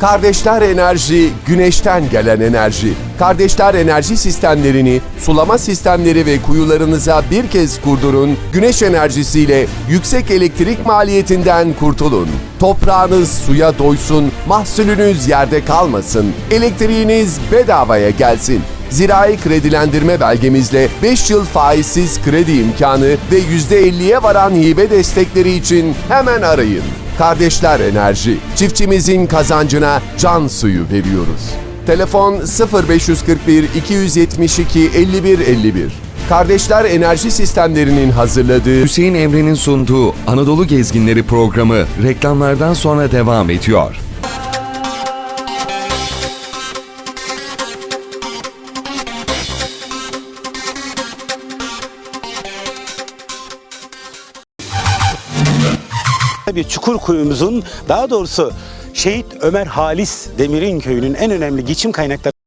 Kardeşler Enerji, güneşten gelen enerji. Kardeşler Enerji sistemlerini, sulama sistemleri ve kuyularınıza bir kez kurdurun, güneş enerjisiyle yüksek elektrik maliyetinden kurtulun. Toprağınız suya doysun, mahsulünüz yerde kalmasın, elektriğiniz bedavaya gelsin. Zirai kredilendirme belgemizle 5 yıl faizsiz kredi imkanı ve %50'ye varan hibe destekleri için hemen arayın. Kardeşler Enerji, çiftçimizin kazancına can suyu veriyoruz. Telefon 0541 272 51 51. Kardeşler Enerji Sistemlerinin hazırladığı Hüseyin Emre'nin sunduğu Anadolu Gezginleri programı reklamlardan sonra devam ediyor. Bir çukur kuyumuzun daha doğrusu Şehit Ömer Halis Demir'in köyünün en önemli geçim kaynakları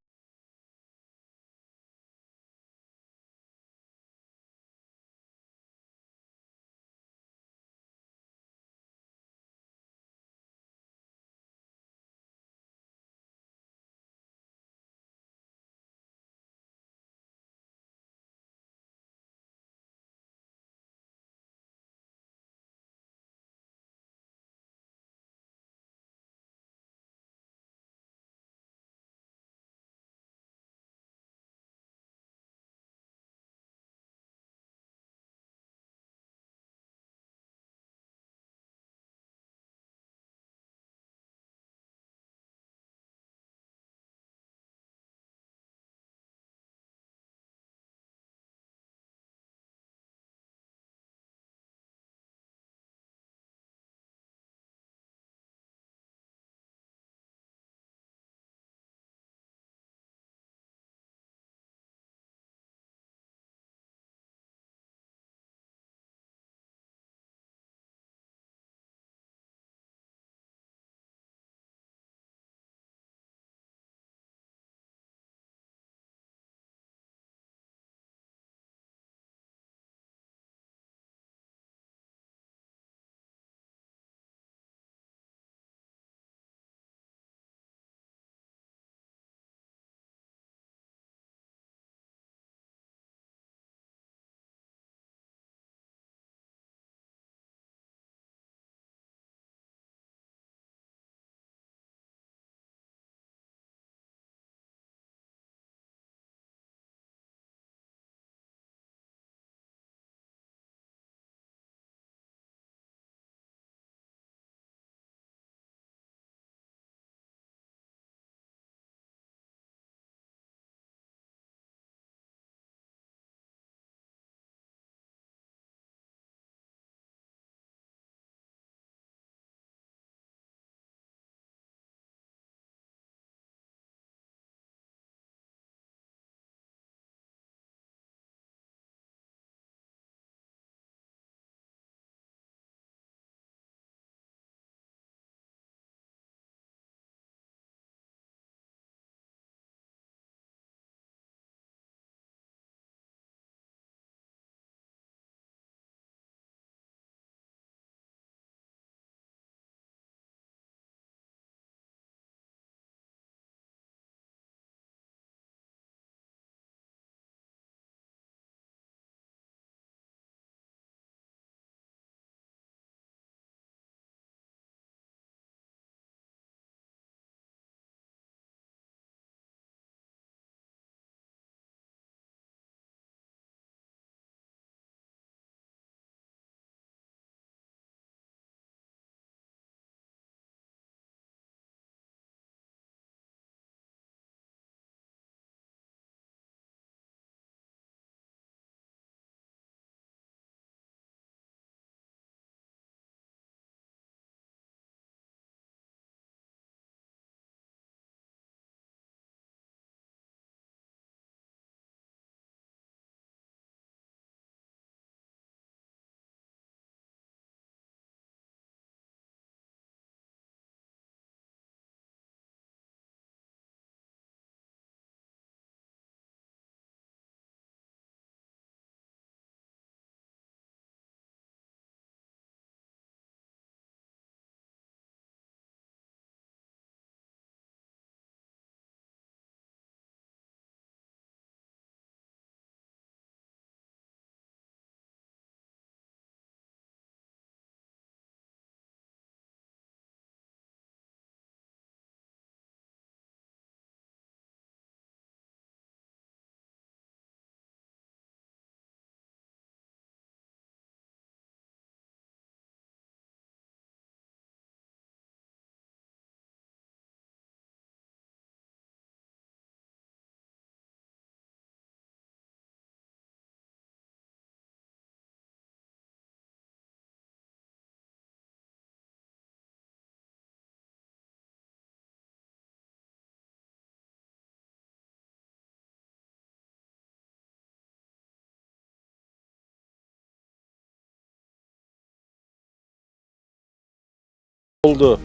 olduğu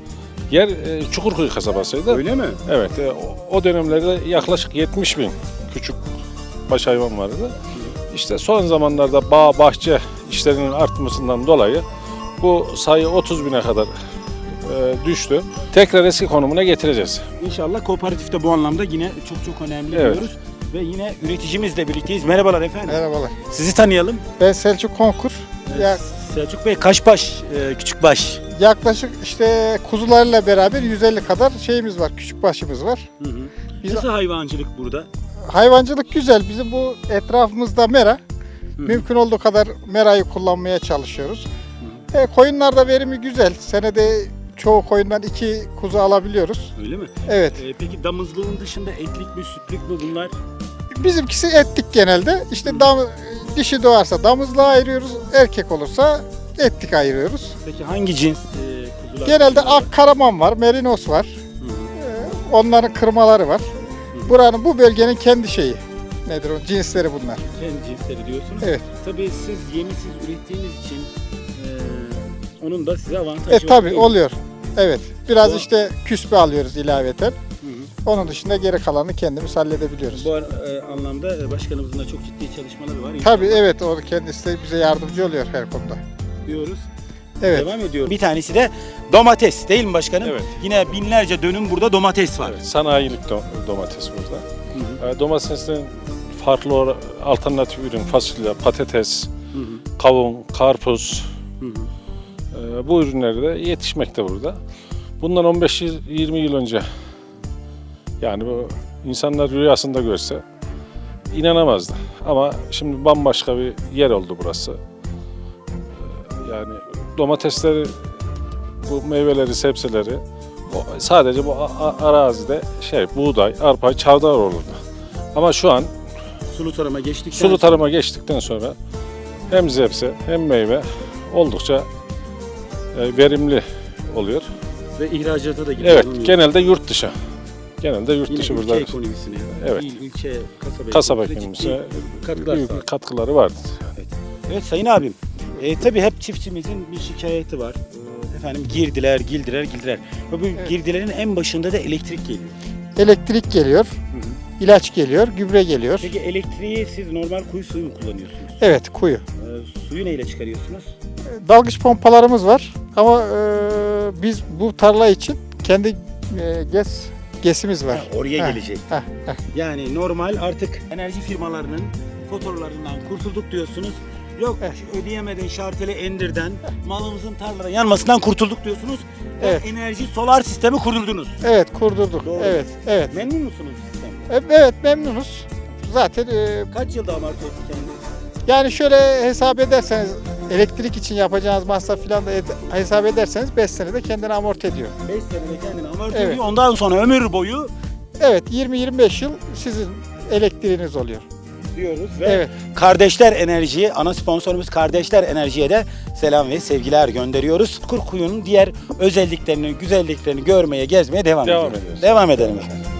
yer e, Çukurkuyu kasabasıydı. Öyle mi? Evet, e, o- o dönemlerde yaklaşık 70 bin küçük baş hayvan vardı. İşte son zamanlarda bağ bahçe işlerinin artmasından dolayı bu sayı 30 bine kadar e, düştü. Tekrar eski konumuna getireceğiz. İnşallah kooperatif de bu anlamda yine çok çok önemli Evet. diyoruz. Ve yine üreticimizle birlikteyiz. Merhabalar efendim. Merhabalar. Sizi tanıyalım. Ben Selçuk Konkur. Ya, Selçuk Bey kaç baş, e, küçük baş? Yaklaşık işte kuzularla beraber 150 kadar şeyimiz var, küçük başımız var. Biz- Nasıl hayvancılık burada? Hayvancılık güzel. Bizim bu etrafımızda mera. Mümkün olduğu kadar merayı kullanmaya çalışıyoruz. E, koyunlarda verimi güzel. Senede çoğu koyundan iki kuzu alabiliyoruz. Öyle mi? Evet. E, peki damızlığın dışında etlik mi, sütlük mü bunlar? Bizimkisi etlik genelde. İşte dam, dişi doğarsa damızlığa ayırıyoruz. Erkek olursa etlik ayırıyoruz. Peki hangi cins e, kuzular? Genelde ak karaman var, merinos var. Ee, Onların kırmaları var. Buranın bu bölgenin kendi şeyi. Nedir o? Cinsleri bunlar. Kendi cinsleri diyorsunuz. Evet. Tabii siz yemi siz ürettiğiniz için e, onun da size avantajı E var. tabi değil mi? oluyor. Evet. Biraz Bu- işte küspe alıyoruz ilaveten. Hı hı. Onun dışında geri kalanını kendimiz halledebiliyoruz. Bu ar- e, anlamda e, başkanımızın da çok ciddi çalışmaları var. Tabi İnşallah evet o kendisi de bize yardımcı oluyor her konuda. Diyoruz. Evet. Devam ediyorum. Bir tanesi de domates değil mi başkanım? Evet. Yine binlerce dönüm burada domates var. Evet, sanayilik do- domates burada. E, domatesin farklı alternatif ürün, fasulye, patates, Hı hı. kavun, karpuz, Hı hı. e, bu ürünleri de yetişmekte burada. Bundan 15-20 yıl önce yani bu insanlar rüyasında görse inanamazdı. Ama şimdi bambaşka bir yer oldu burası. Yani domatesleri, bu meyveleri, sebzeleri sadece bu arazide şey buğday, arpa, çavdar olurdu. Ama şu an Sulu tarıma geçtikten Sulu sonra- tarıma geçtikten sonra hem sebze hem meyve oldukça e, verimli oluyor. ve ihracata da gidiyor. Evet, genelde yurt dışı. Genelde yurt Yine dışı ülke burada ekonomisine, Evet. il, ilçe, kasaba, kasaba ekonomisine katkılar katkıları vardır. Evet sayın abim. E, tabii hep çiftçimizin bir şikayeti var. E, efendim girdiler, girdiler, girdiler. Ve bu Evet. girdilerin en başında da elektrik geliyor. Elektrik geliyor, ilaç geliyor, gübre geliyor. Peki elektriği siz normal kuyu suyu mu kullanıyorsunuz? Evet kuyu. E, suyu neyle çıkarıyorsunuz? Dalgıç pompalarımız var ama e, biz bu tarla için kendi e, GES GES'imiz var. Ha, oraya Ha, gelecek. ha, ha. Yani normal artık enerji firmalarının faturalarından kurtulduk diyorsunuz. Yok ödeyemedin şarteli endirden malımızın tarlada yanmasından kurtulduk diyorsunuz. Ve Evet. enerji solar sistemi kurdurdunuz. Evet kurdurduk. Doğru. Evet, evet. Memnun musunuz sistemden? E, Evet memnunuz. Zaten e, Kaç yılda amorti etti kendini? yani şöyle hesap ederseniz elektrik için yapacağınız masraf filan da et- hesap ederseniz 5 senede kendini amorti ediyor. 5 senede kendini amorti Evet. ediyor. Ondan sonra ömür boyu Evet 20-25 yıl sizin elektriğiniz oluyor. Diyoruz ve Evet. Kardeşler Enerji'ye, ana sponsorumuz Kardeşler Enerji'ye de selam ve sevgiler gönderiyoruz. Kurkuyu'nun diğer özelliklerini, güzelliklerini görmeye, gezmeye devam, Devam ediyoruz. ediyoruz. Devam edelim efendim.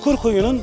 Çukurkuyu'nun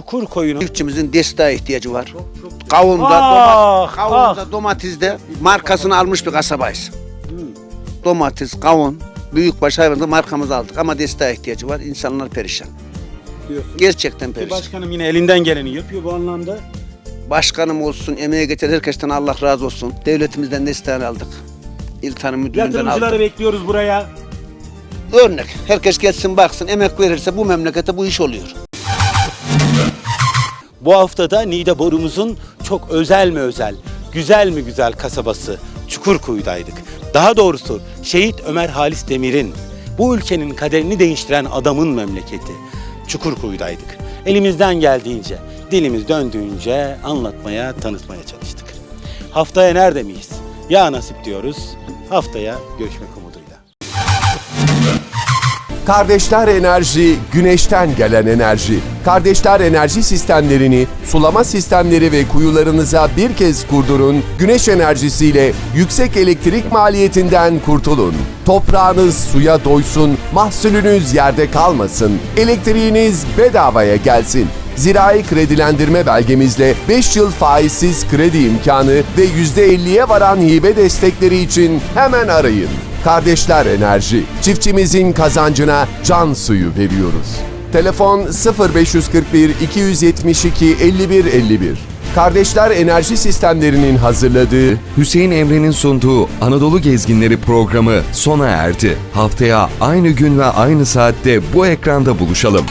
çukur koyunun Çiftçimizin desteğe ihtiyacı var. Kavunda, Ah, doma- kavunda, domatesde markasını almış bir kasabayız. Domates, kavun, büyükbaş hayvanda markamızı aldık ama desteğe ihtiyacı var. İnsanlar perişan. diyorsun. Gerçekten perişan. Başkanım yine elinden geleni yapıyor bu anlamda. Başkanım olsun, emeğe geçen herkesten Allah razı olsun. Devletimizden desteğini aldık. İl Tarım Müdürlüğü'nden Yatırımcıları aldık. bekliyoruz buraya. Örnek. Herkes gelsin baksın, emek verirse bu memlekete bu iş oluyor. Bu haftada Niğde Borumuzun çok özel mi özel, güzel mi güzel kasabası Çukurkuyu'daydık. Daha doğrusu Şehit Ömer Halis Demir'in bu ülkenin kaderini değiştiren adamın memleketi Çukurkuyu'daydık. Elimizden geldiğince, dilimiz döndüğünce anlatmaya, tanıtmaya çalıştık. Haftaya nerede miyiz? Ya nasip diyoruz. Haftaya görüşmek umuduyla. Kardeşler Enerji, güneşten gelen enerji. Kardeşler Enerji sistemlerini, sulama sistemleri ve kuyularınıza bir kez kurdurun. Güneş enerjisiyle yüksek elektrik maliyetinden kurtulun. Toprağınız suya doysun, mahsulünüz yerde kalmasın. Elektriğiniz bedavaya gelsin. Zirai kredilendirme belgemizle 5 yıl faizsiz kredi imkanı ve %50'ye varan hibe destekleri için hemen arayın. Kardeşler Enerji, çiftçimizin kazancına can suyu veriyoruz. Telefon 0541 272 51 51. Kardeşler Enerji Sistemlerinin hazırladığı Hüseyin Emre'nin sunduğu Anadolu Gezginleri programı sona erdi. Haftaya aynı gün ve aynı saatte bu ekranda buluşalım.